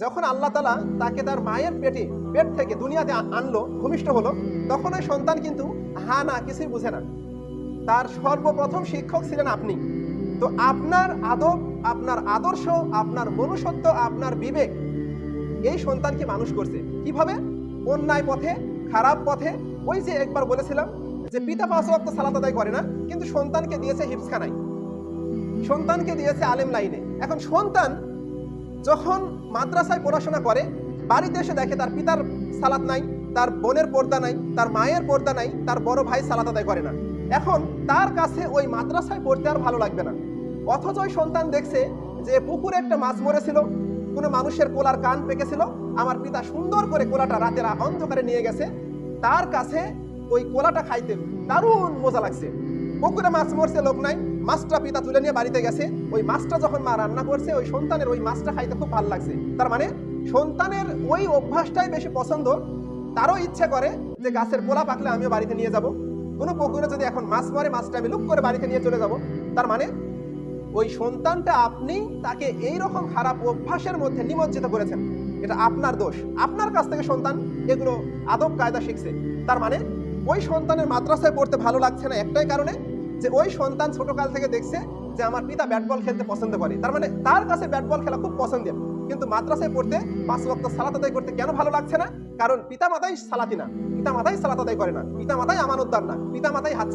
যখন আল্লাহ তালা তাকে তার মায়ের পেটে পেট থেকে দুনিয়াতে আনলো ভূমিষ্ঠ হলো তখন ওই সন্তান কিন্তু হা না কিছুই বুঝে না। তার সর্বপ্রথম শিক্ষক ছিলেন আপনি। তো আপনার আদব আপনার আদর্শ আপনার মনুষ্যত্ব আপনার বিবেক এই সন্তানকে মানুষ করছে। কীভাবে? অন্যায় পথে খারাপ পথে। ওই যে একবার বলেছিলাম যে পিতা পাঁচ ওয়াক্ত সালাত আদায় করে না কিন্তু সন্তানকে দিয়েছে হিপসখানায়। সন্তানকে দিয়েছে আলেম লাইনে। এখন সন্তান যখন মাদ্রাসায় পড়াশোনা করে, বাড়িতে এসে দেখে তার পিতার সালাত নাই, তার বোনের পর্দা নাই, তার মায়ের পর্দা নাই, তার বড় ভাই সালাত আদায় করে না। এখন তার কাছে ওই মাদ্রাসায় পড়তে আর ভালো লাগবে না। অথচ ওই সন্তান দেখছে যে পুকুরে একটা মাছ মরেছিল, কোনো মানুষের কোলার কান পেকেছিল, আমার পিতা সুন্দর করে কোলাটা রাতের অন্ধকারে নিয়ে গেছে, তার কাছে ওই কোলাটা খাইতে দারুণ মজা লাগছে। পুকুরে মাছ মরছে, লোক নাই মাছটা পিতা তুলে নিয়ে বাড়িতে গেছে। ওই মাছটা যখন মা রান্না করছে, ওই সন্তানের ওই মাছটা খাইতে খুব ভালো লাগছে। তার মানে সন্তানের ওই অভ্যাসটাই বেশি পছন্দ। তারও ইচ্ছে করে যে গাছের পোলা পাকলে আমিও বাড়িতে নিয়ে যাব। কোনো পুকুরে যদি এখন মাছ মরে, মাছটা আমি লুক করে বাড়িতে নিয়ে চলে যাব। তার মানে ওই সন্তানটা আপনি তাকে এই রকম খারাপ অভ্যাসের মধ্যে নিমজ্জিত করেছেন। এটা আপনার দোষ। আপনার কাছ থেকে সন্তান এগুলো আদব কায়দা শিখছে। তার মানে ওই সন্তানের মাদ্রাসায় পড়তে ভালো লাগছে না একটাই কারণে যে ওই সন্তান ছোটকাল থেকে দেখছে যে আমার পিতা ব্যাট বল খেলতে পছন্দ করে। তার মানে তার কাছে ব্যাট বল খেলা খুব পছন্দের। কিন্তু মাদ্রাসায় পড়তে পাঁচ ওয়াক্ত সালাত আদায় করতে কেন ভালো লাগছে না? কারণ পিতা মাতাই সালাতি না। পিতা মাতাই সালাত আদায় করে না। পিতা মাতাই আমানতদার না। পিতা মাতাই হাত